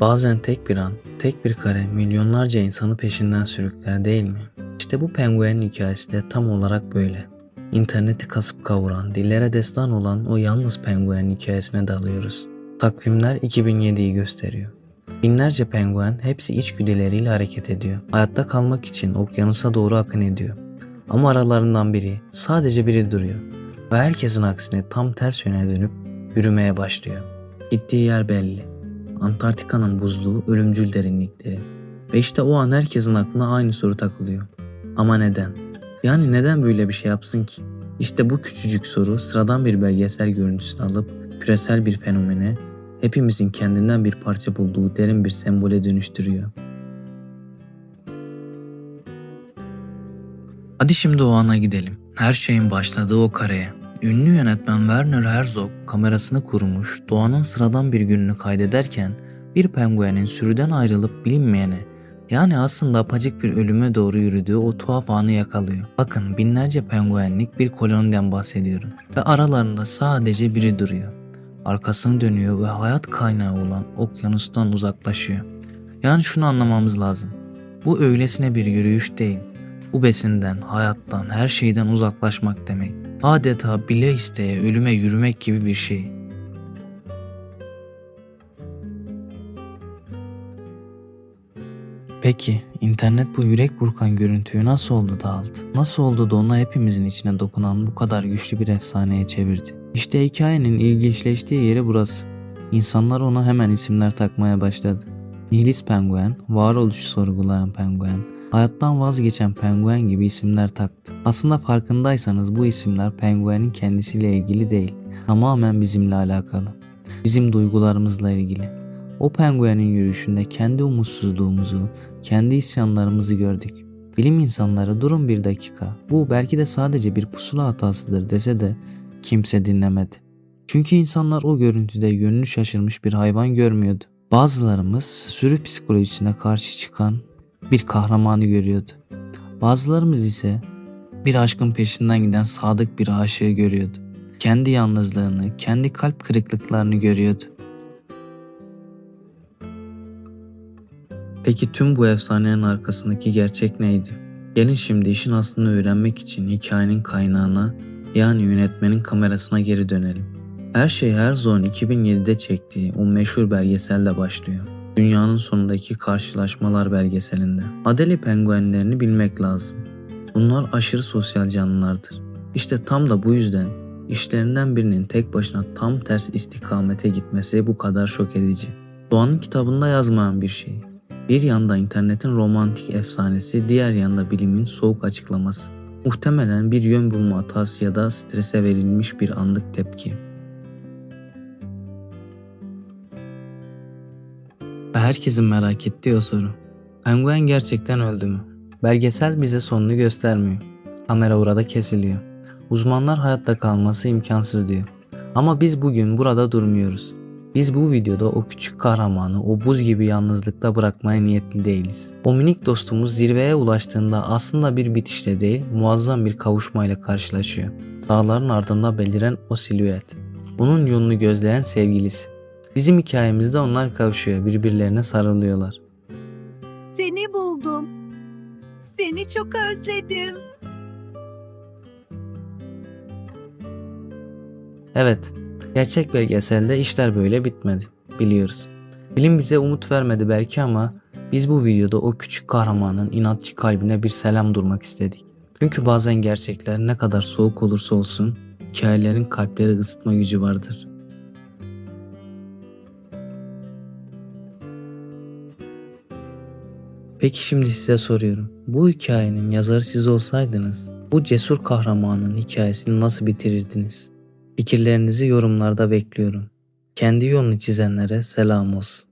Bazen tek bir an, tek bir kare milyonlarca insanı peşinden sürükler değil mi? İşte bu penguenin hikayesi de tam olarak böyle. İnterneti kasıp kavuran, dillere destan olan o yalnız penguenin hikayesine dalıyoruz. Takvimler 2007'yi gösteriyor. Binlerce penguen hepsi içgüdüleriyle hareket ediyor. Hayatta kalmak için okyanusa doğru akın ediyor. Ama aralarından biri, sadece biri duruyor. Ve herkesin aksine tam ters yöne dönüp yürümeye başlıyor. Gittiği yer belli. Antarktika'nın buzluğu ölümcül derinlikleri. Ve işte o an herkesin aklına aynı soru takılıyor. Ama neden? Yani neden böyle bir şey yapsın ki? İşte bu küçücük soru sıradan bir belgesel görüntüsünü alıp küresel bir fenomene, hepimizin kendinden bir parça bulduğu derin bir sembole dönüştürüyor. Hadi şimdi o ana gidelim. Her şeyin başladığı o kareye. Ünlü yönetmen Werner Herzog kamerasını kurmuş, doğanın sıradan bir gününü kaydederken bir penguenin sürüden ayrılıp bilinmeyene yani aslında apacık bir ölüme doğru yürüdüğü o tuhaf anı yakalıyor. Bakın binlerce penguenlik bir koloniden bahsediyorum ve aralarında sadece biri duruyor. Arkasını dönüyor ve hayat kaynağı olan okyanustan uzaklaşıyor. Yani şunu anlamamız lazım. Bu öylesine bir yürüyüş değil. Bu besinden, hayattan, her şeyden uzaklaşmak demek. Adeta bile isteye ölüme yürümek gibi bir şey. Peki internet bu yürek burkan görüntüyü nasıl oldu da aldı? Nasıl oldu da ona hepimizin içine dokunan bu kadar güçlü bir efsaneye çevirdi? İşte hikayenin ilginçleştiği yeri burası. İnsanlar ona hemen isimler takmaya başladı. Nihilist penguen, varoluşu sorgulayan penguen, hayattan vazgeçen penguen gibi isimler taktı. Aslında farkındaysanız bu isimler penguenin kendisiyle ilgili değil, tamamen bizimle alakalı. Bizim duygularımızla ilgili. O penguenin yürüyüşünde kendi umutsuzluğumuzu, kendi isyanlarımızı gördük. Bilim insanları durun bir dakika, bu belki de sadece bir pusula hatasıdır dese de kimse dinlemedi. Çünkü insanlar o görüntüde yönünü şaşırmış bir hayvan görmüyordu. Bazılarımız sürü psikolojisine karşı çıkan bir kahramanı görüyordu. Bazılarımız ise bir aşkın peşinden giden sadık bir aşığı görüyordu. Kendi yalnızlığını, kendi kalp kırıklıklarını görüyordu. Peki tüm bu efsanenin arkasındaki gerçek neydi? Gelin şimdi işin aslını öğrenmek için hikayenin kaynağına yani yönetmenin kamerasına geri dönelim. Her şey Herzog'un 2007'de çektiği o meşhur belgeselle başlıyor. Dünyanın sonundaki karşılaşmalar belgeselinde. Adeli penguenlerini bilmek lazım. Bunlar aşırı sosyal canlılardır. İşte tam da bu yüzden işlerinden birinin tek başına tam ters istikamete gitmesi bu kadar şok edici. Doğanın kitabında yazmayan bir şey. Bir yanda internetin romantik efsanesi, diğer yanda bilimin soğuk açıklaması. Muhtemelen bir yön bulma hatası ya da strese verilmiş bir anlık tepki. Ve herkesin merak ettiği o soru. Penguen gerçekten öldü mü? Belgesel bize sonunu göstermiyor. Kamera orada kesiliyor. Uzmanlar hayatta kalması imkansız diyor. Ama biz bugün burada durmuyoruz. Biz bu videoda o küçük kahramanı o buz gibi yalnızlıkta bırakmaya niyetli değiliz. O minik dostumuz zirveye ulaştığında aslında bir bitişle değil muazzam bir kavuşmayla karşılaşıyor. Dağların ardında beliren o silüet. Onun yolunu gözleyen sevgilisi. Bizim hikayemizde onlar kavuşuyor, birbirlerine sarılıyorlar. Seni buldum. Seni çok özledim. Evet, gerçek belgeselde işler böyle bitmedi, biliyoruz. Bilim bize umut vermedi belki ama biz bu videoda o küçük kahramanın inatçı kalbine bir selam durmak istedik. Çünkü bazen gerçekler ne kadar soğuk olursa olsun hikayelerin kalpleri ısıtma gücü vardır. Peki şimdi size soruyorum. Bu hikayenin yazarı siz olsaydınız bu cesur kahramanın hikayesini nasıl bitirirdiniz? Fikirlerinizi yorumlarda bekliyorum. Kendi yolunu çizenlere selam olsun.